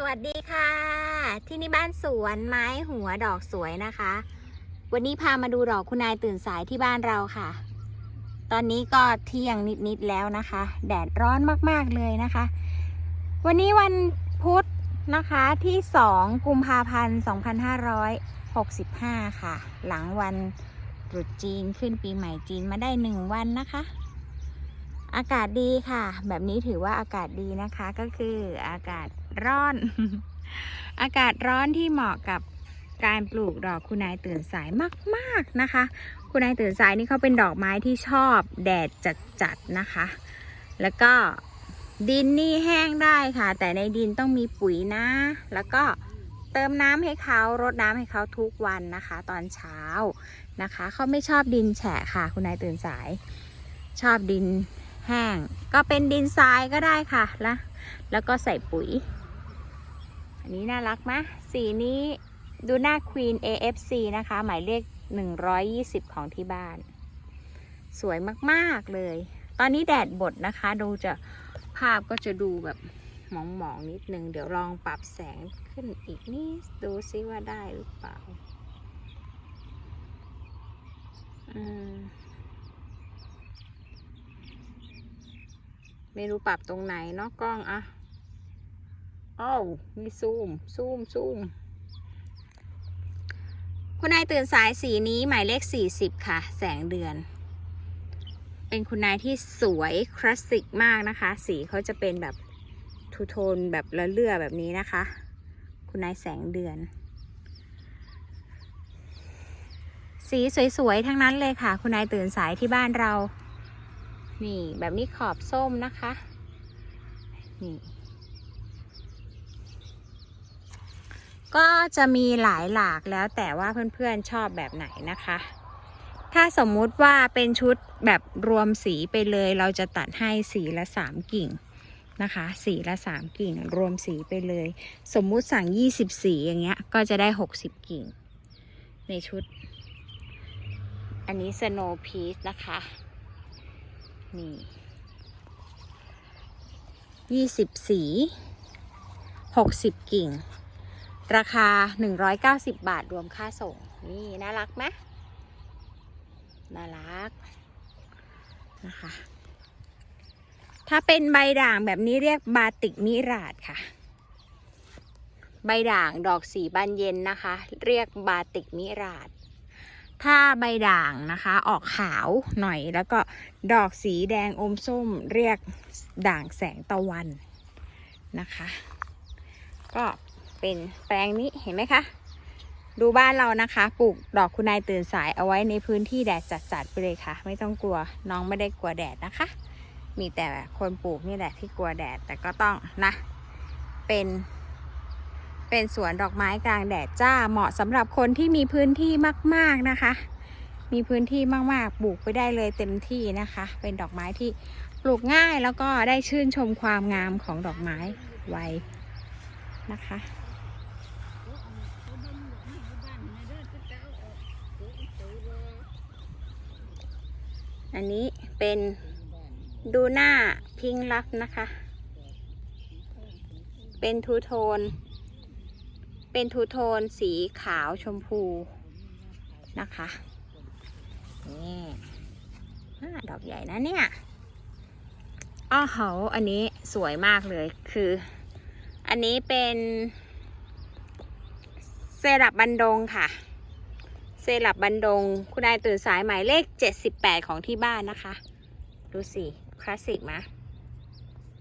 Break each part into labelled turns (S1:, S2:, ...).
S1: สวัสดีค่ะ ที่นี่บ้านสวนไม้หัวดอกสวยนะคะ วันนี้พามาดูดอกคุณนายตื่นสายที่บ้านเราค่ะ ตอนนี้ก็เที่ยงนิดๆแล้วนะคะ แดดร้อนมากๆเลยนะคะ วันนี้วันพุธนะคะที่ 2 กุมภาพันธ์ 2565 ค่ะ หลังวันตรุษจีนขึ้นปีใหม่จีนมาได้ 1 วันนะคะ อากาศดีค่ะ แบบนี้ถือว่าอากาศดีนะคะก็คืออากาศร้อน อากาศร้อนที่เหมาะกับการปลูกดอกคุณนายตื่นสายมากๆนะคะ คุณนายตื่นสายนี่เขาเป็นดอกไม้ที่ชอบแดดจัดๆนะคะ แล้วก็ดินนี่แห้งได้ค่ะ แต่ในดินต้องมีปุ๋ยนะ แล้วก็เติมน้ำให้เขารดน้ำให้เขาทุกวันนะคะ ตอนเช้านะคะ เขาไม่ชอบดินแฉะค่ะ คุณนายตื่นสาย ชอบดิน แห้ง ก็เป็นดินทรายก็ได้ค่ะแล้วแล้วก็ใส่ปุ๋ย อันนี้น่ารักไหมสีนี้ดูหน้า Queen AFC นะคะ หมายเลข 120 ของที่บ้าน สวยมากๆเลย ตอนนี้แดดบดนะคะ ดูจะภาพก็จะดูแบบหมองๆนิดนึง เดี๋ยวลองปรับแสงขึ้นอีกนิดดูซิว่าได้หรือเปล่า อืม ไม่รู้ปรับตรงไหนเนาะกล้องอะอ้าวมีซูม ซูม ซูม คุณนายตื่นสายสีนี้หมายเลข 40 ค่ะ แสงเดือน เป็นคุณนายที่สวยคลาสสิกมากนะคะ สีเขาจะเป็นแบบทูโทนแบบละเลือแบบนี้นะคะ คุณนายแสงเดือน สีสวยๆ ทั้งนั้นเลยค่ะ คุณนายตื่นสายที่บ้านเรา นี่แบบนี้ขอบส้มนะคะ นี่ ก็จะมีหลายหลากแล้วแต่ว่าเพื่อนๆชอบแบบไหนนะคะ ถ้าสมมุติว่าเป็นชุดแบบรวมสีไปเลยเราจะตัดให้สีละสามกิ่งนะคะสีละสามกิ่งรวมสีไปเลย สมมุติสั่งยี่สิบสีอย่างเงี้ย ก็จะได้หกสิบกิ่ง ในชุด อันนี้ Snow Peach นะคะ นี่ยี่สิบสีหกสิบกิ่ง ราคาหนึ่งร้อยเก้าสิบบาทรวมค่าส่ง นี่น่ารักไหมน่ารักนะคะ ถ้าเป็นใบด่างแบบนี้เรียกบาติกมิราดค่ะ ใบด่างดอกสีบานเย็นนะคะ เรียกบาติกมิราด ถ้าใบด่างนะคะ ออกขาวหน่อย แล้วก็ดอกสีแดงอมส้มเรียกด่างแสงตะวันนะคะ ก็เป็นแปลงนี้เห็นไหมคะดูบ้านเรานะคะ ปลูกดอกคุณนายตื่นสายเอาไว้ในพื้นที่แดดจัดๆไปเลยค่ะ ไม่ต้องกลัวน้องไม่ได้กลัวแดดนะคะ มีแต่คนปลูกนี่แหละที่กลัวแดดแต่ก็ต้องนะ เป็น เป็นสวนดอกไม้กลางแดดจ้าเหมาะสำหรับคนที่มีพื้นที่มาก ๆนะคะ มีพื้นที่มากๆปลูกไปได้เลยเต็มที่นะคะ เป็นดอกไม้ที่ปลูกง่ายแล้วก็ได้ชื่นชมความงามของดอกไม้ไว้นะคะอันนี้เป็นดูหน้าพิงลักนะคะ เป็นทูโทน เป็นทูโทนสีขาวชมพูนะคะนี่ดอกใหญ่นะเนี่ยอ้อเหาอันนี้สวยมากเลยคือ อันนี้เป็นเซรับบันดงค่ะ เซรับบันดง คุณนายตื่นสายหมายเลข 78 ของที่บ้านนะคะ ดูสิ คลาสสิกมะ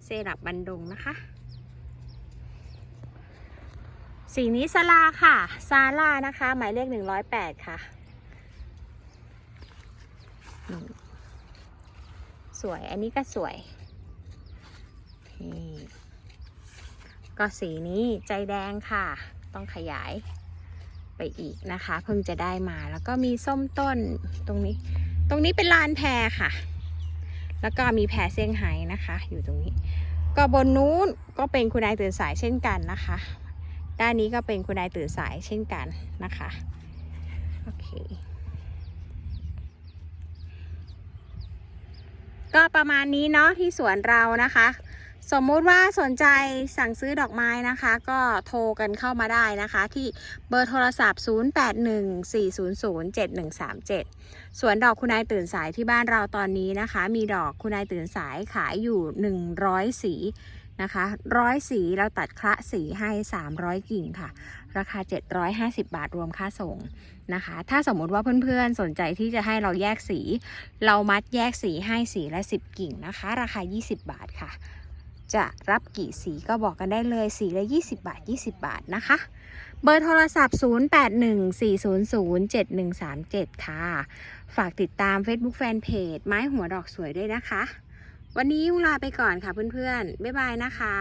S1: เซรับบันดงนะคะ สีนี้ซาลาค่ะ ซาลานะคะ หมายเลข108ค่ะนี่ะ สวย อันนี้ก็สวย นี่ ก็สีนี้ใจแดงค่ะ ต้องขยายไปอีกนะคะ เพิ่งจะได้มา แล้วก็มีส้มต้นตรงนี้ ตรงนี้เป็นลานแพรค่ะ แล้วก็มีแพรเซี่ยงไฮ้นะคะ อยู่ตรงนี้ ก็บนนู้นก็เป็นคุณนายตื่นสายเช่นกันนะคะ ด้านนี้ก็เป็นคุณนายตื่นสายเช่นกันนะคะ โอเค ก็ประมาณนี้เนาะที่สวนเรานะคะ สมมุติว่าสนใจสั่งซื้อดอกไม้นะคะ ก็โทรกันเข้ามาได้นะคะ ที่เบอร์โทรศัพท์ 0814007137ส่วนดอกคุณนายตื่นสายที่บ้านเราตอนนี้นะคะ มีดอกคุณนายตื่นสายขายอยู่ 100 สี นะคะร้อยสีเราตัดคละสีให้ 300 กิ่งค่ะ ราคา 750 บาทรวมค่าส่งนะคะ ถ้าสมมุติว่าเพื่อนๆ สนใจที่จะให้เราแยกสี เรามัดแยกสีให้สีละ 10 กิ่งนะคะ ราคา 20 บาทค่ะ จะรับกี่สีก็บอกกันได้เลยสีละ 20 บาท 20 บาทนะคะ เบอร์โทรศัพท์ 0814007137 ค่ะ ฝากติดตาม Facebook Fanpage ไม้หัวดอกสวยด้วยนะคะ วันนี้ยุงลาไปก่อนค่ะเพื่อนๆ บ๊ายบายนะคะ